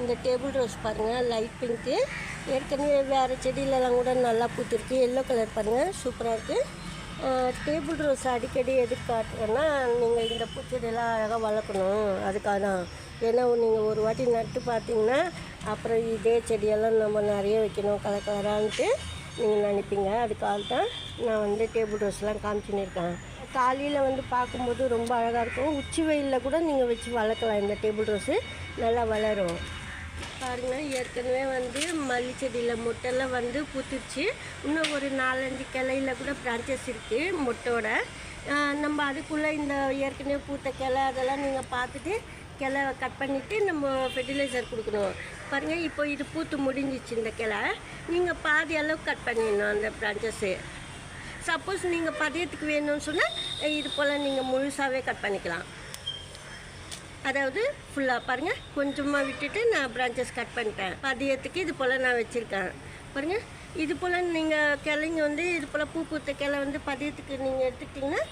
இந்த table rose பாருங்கள் light pink. ஏற்கனவே வேறு செடியிலலாம் கூட நல்லா பூத்திருக்கு. எல்லோ கலர் பாருங்கள் சூப்பராக இருக்குது டேபிள் ரோஸ் அடிக்கடி எதுக்கு நீங்கள் இந்த பூச்செடியெல்லாம் அழகாக வளர்க்கணும். அதுக்காக தான். ஏன்னா நீங்கள் ஒரு வாட்டி நட்டு பார்த்தீங்கன்னா அப்புறம் இதே செடியெல்லாம் நம்ம நிறைய வைக்கணும் கலர் கலரான்ட்டு நீங்கள் நினைப்பீங்க. அதுக்காக தான் நான் வந்து டேபிள் ரோஸ்லாம் காமிச்சுன்னு இருக்கேன் காலையில் வந்து பார்க்கும்போது ரொம்ப அழகாக இருக்கும். உச்சி வெயிலில் கூட நீங்கள் வச்சு வளர்க்கலாம். இந்த டேபிள் ரோஸு நல்லா வளரும். பாருங்க ஏற்கனவே வந்து மல்லி செடியில் மொட்டெல்லாம் வந்து பூத்துருச்சு. இன்னும் ஒரு நாலஞ்சு கிளையில கூட பிரான்ச்சஸ் இருக்குது மொட்டோட. நம்ம அதுக்குள்ளே இந்த ஏற்கனவே பூத்த கிளை அதெல்லாம் நீங்கள் பார்த்துட்டு கிளை கட் பண்ணிவிட்டு நம்ம ஃபெர்டிலைசர் கொடுக்கணும். பாருங்கள் இப்போ இது பூத்து முடிஞ்சிச்சு இந்த கிளை. நீங்கள் பாதி அளவு கட் பண்ணிடணும் அந்த பிரான்ச்சஸ்ஸு சப்போஸ் நீங்கள் பதியத்துக்கு வேணும்னு சொன்னால் இது போல் நீங்கள் முழுசாகவே கட் பண்ணிக்கலாம். அதாவது ஃபுல்லாக பாருங்கள் கொஞ்சமாக விட்டுட்டு நான் பிரான்ச்சஸ் கட் பண்ணிட்டேன். பதியத்துக்கு இது போல் நான் வச்சுருக்கேன். பாருங்கள் இது போல் நீங்கள் கிளைங்க வந்து இது போல் பூ பூத்த கிளை வந்து பதியத்துக்கு நீங்கள் எடுத்துக்கிட்டிங்கன்னா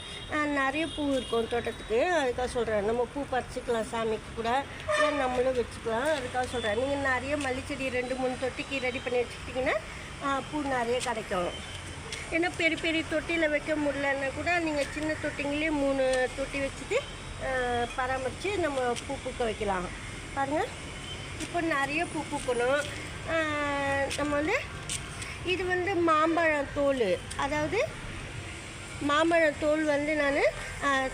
நிறைய பூ இருக்கும் தோட்டத்துக்கு. அதுக்காக சொல்கிறேன் நம்ம பூ பறிச்சிக்கலாம் சாமிக்கு கூட. இல்லை நம்மளும் வச்சுக்கலாம். அதுக்காக சொல்கிறேன் நீங்கள் நிறைய மல்லிச்செடி ரெண்டு மூணு தொட்டிக்கு ரெடி பண்ணி வச்சுக்கிட்டிங்கன்னா பூ நிறைய கிடைக்கும். ஏன்னா பெரிய பெரிய தொட்டியில் வைக்க முடியலன்னா கூட நீங்கள் சின்ன தொட்டிங்களே மூணு தொட்டி வச்சுட்டு பராமரித்து நம்ம பூ பூக்க வைக்கலாம். பாருங்கள் இப்போ நிறைய பூ பூக்கணும். நம்ம வந்து இது வந்து மாம்பழம் தோல். அதாவது மாம்பழம் தோல் வந்து நான்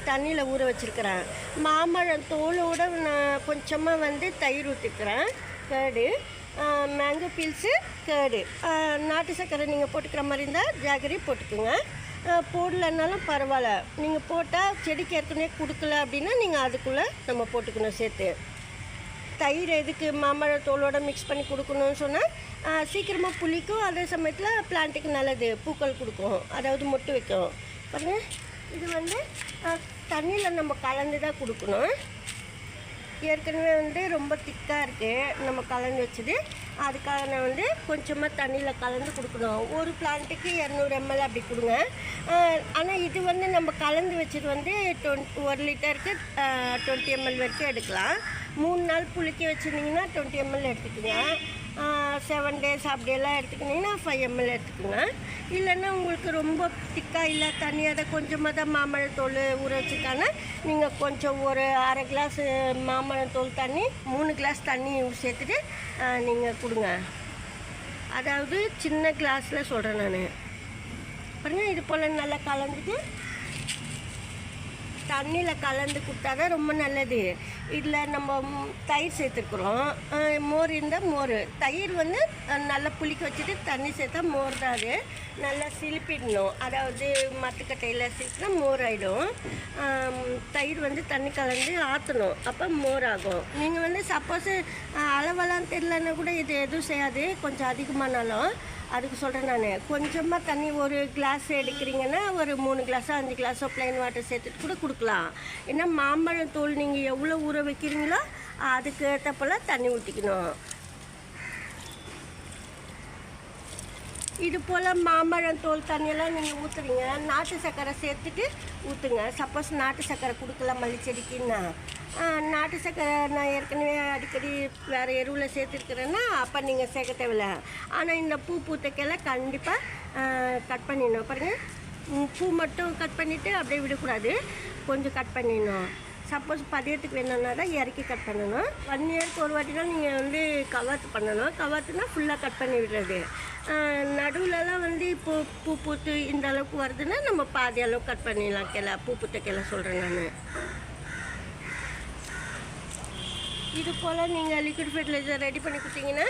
தண்ணியில் ஊற வச்சுருக்கிறேன். மாம்பழம் தோலோடு நான் கொஞ்சமாக வந்து தயிர் ஊற்றிக்கிறேன் கேடு. மேங்கோ பீல்ஸு கேடு. நாட்டு சர்க்கரை நீங்கள் போட்டுக்கிற மாதிரி இருந்தால் ஜாகரி போட்டுக்குங்க. போடலைனாலும் பரவாயில்ல. நீங்கள் போட்டால் செடிக்கு ஏற்கனவே கொடுக்கல அப்படின்னா நீங்கள் அதுக்குள்ளே நம்ம போட்டுக்கணும் சேர்த்து. தயிர் எதுக்கு மாம்பழம் தோலோட மிக்ஸ் பண்ணி கொடுக்கணும்னு சொன்னால் சீக்கிரமாக புளிக்கும். அதே சமயத்தில் பிளான்ட்டுக்கு நல்லது. பூக்கள் கொடுக்கும். அதாவது மொட்டு வைக்கும். பாருங்கள் இது வந்து தண்ணியில் நம்ம கலந்து தான் கொடுக்கணும். ஏற்கனவே வந்து ரொம்ப திக்காக இருக்குது நம்ம கலந்து வச்சது. அதுக்காக நான் வந்து கொஞ்சமாக தண்ணியில் கலந்து கொடுக்கணும். ஒரு பிளான்ட்டுக்கு இரநூறு எம்எல் அப்படி கொடுங்க. ஆனால் இது வந்து நம்ம கலந்து வச்சது வந்து டுவெண்ட் ஒரு லிட்டருக்கு டுவெண்ட்டி எம்எல் வரைக்கும் எடுக்கலாம். மூணு நாள் புளிக்க வச்சுருந்தீங்கன்னா டுவெண்ட்டி எம்எல் எடுத்துக்கோங்க. செவன் டேஸ் அப்படியெல்லாம் எடுத்துக்கிட்டிங்கன்னா ஃபைவ் எம்எல் எடுத்துக்கோங்க. இல்லைன்னா உங்களுக்கு ரொம்ப திக்காக இல்லை தண்ணி அதை கொஞ்சமாக தான் மாம்பழத்தோல் ஊற வச்சுருக்காங்க நீங்கள் கொஞ்சம் ஒரு அரை கிளாஸ் மாம்பழத்தோல் தண்ணி மூணு கிளாஸ் தண்ணி சேர்த்துட்டு நீங்கள் கொடுங்க. அதாவது சின்ன கிளாஸில் சொல்கிறேன் நான். பாருங்கள் இது போல் நல்லா கலந்துட்டு தண்ணியில் கலந்து கொடுத்தா தான் ரொம்ப நல்லது. இதில் நம்ம தயிர் சேர்த்துருக்குறோம். மோர் இருந்தால் மோர். தயிர் வந்து நல்லா புளிக்க வச்சுட்டு தண்ணி சேர்த்தா மோர் தான் அது. நல்லா சிலிப்பிடணும். அதாவது மத்துக்கட்டையில் சிலிப்பினா மோர் ஆகிடும் தயிர் வந்து தண்ணி கலந்து ஆற்றணும் அப்போ மோர் ஆகும். நீங்கள் வந்து சப்போஸ் அளவெல்லாம் தெரிலன்னா கூட இது எதுவும் செய்யாது. கொஞ்சம் அதிகமானாலும். அதுக்கு சொல்கிறேன் நான். கொஞ்சமாக தண்ணி ஒரு கிளாஸ் எடுக்கிறீங்கன்னா ஒரு மூணு கிளாஸோ அஞ்சு கிளாஸோ ப்ளைன் வாட்டர் சேர்த்துட்டு கூட கொடுக்கலாம். ஏன்னா மாம்பழம் தோல் நீங்கள் எவ்வளோ ஊற வைக்கிறீங்களோ அதுக்கு ஏற்ற தண்ணி ஊற்றிக்கணும் இது போல் மாம்பழம் தோல் தண்ணியெல்லாம் நீங்கள் ஊற்றுறீங்க நாட்டு சர்க்கரை சேர்த்துட்டு ஊற்றுங்க சப்போஸ் நாட்டு சர்க்கரை கொடுக்கல மல்லிச்செடிக்குன்னா. நாட்டு சர்க்கரை நான் ஏற்கனவே அடிக்கடி வேறு எருவில் சேர்த்துருக்குறேன்னா அப்போ நீங்கள் சேர்க்க தேவையில்ல. ஆனால் இந்த பூ பூத்தக்கெல்லாம் கண்டிப்பாக கட் பண்ணிடணும். பாருங்கள் பூ மட்டும் கட் பண்ணிவிட்டு அப்படியே விடக்கூடாது. கொஞ்சம் கட் பண்ணிடணும். சப்போஸ் பதியத்துக்கு வேணும்னா தான் இறக்கி கட் பண்ணணும். ஒன் இயருக்கு ஒரு வாட்டி தான் நீங்கள் வந்து கவாத்து பண்ணணும். கவாத்துனா ஃபுல்லாக கட் பண்ணி விடுறது. நடுவுலலாம் வந்து இப்போ பூ பூத்து இந்த அளவுக்கு வருதுன்னா நம்ம பாதி அளவு கட் பண்ணிடலாம் கிளை பூ பூத்த கிளை சொல்கிறேன் நான். இது போல் நீங்கள் லிக்விட் ஃபெர்டிலைசர் ரெடி பண்ணி கொடுத்தீங்கன்னா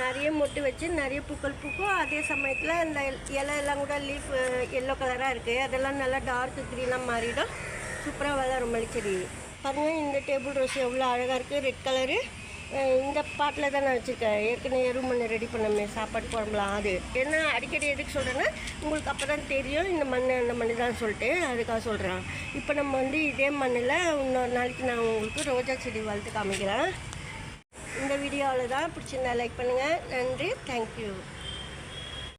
நிறைய மொட்டு வச்சு நிறைய பூக்கள் பூக்கும். அதே சமயத்தில் இந்த இலை எல்லாம் கூட லீஃப் எல்லோ கலராக இருக்குது அதெல்லாம் நல்லா டார்க் க்ரீனாக மாறிடும். சூப்பராக வளரும் மல்லிச்செடி. பாருங்கள் இந்த டேபிள் ரோஸ் எவ்வளோ அழகாக இருக்குது ரெட் கலரு இந்த பாட்டில் தான் நான் வச்சுருக்கேன். ஏற்கனவே எருமண்ணை ரெடி பண்ணமே சாப்பாடு குழம்புலாம் அது ஏன்னா அடிக்கடி எதுக்கு சொல்கிறேன்னா உங்களுக்கு அப்போ தான் தெரியும் இந்த மண் அந்த மண் தான் சொல்லிட்டு அதுக்காக சொல்கிறேன் இப்போ நம்ம வந்து இதே மண்ணில் இன்னொரு நாளைக்கு நான் உங்களுக்கு ரோஜா செடி வளர்த்து காமிக்கிறேன். இந்த வீடியோவில் தான் பிடிச்சிருந்தா லைக் பண்ணுங்கள் நன்றி. தேங்க்யூ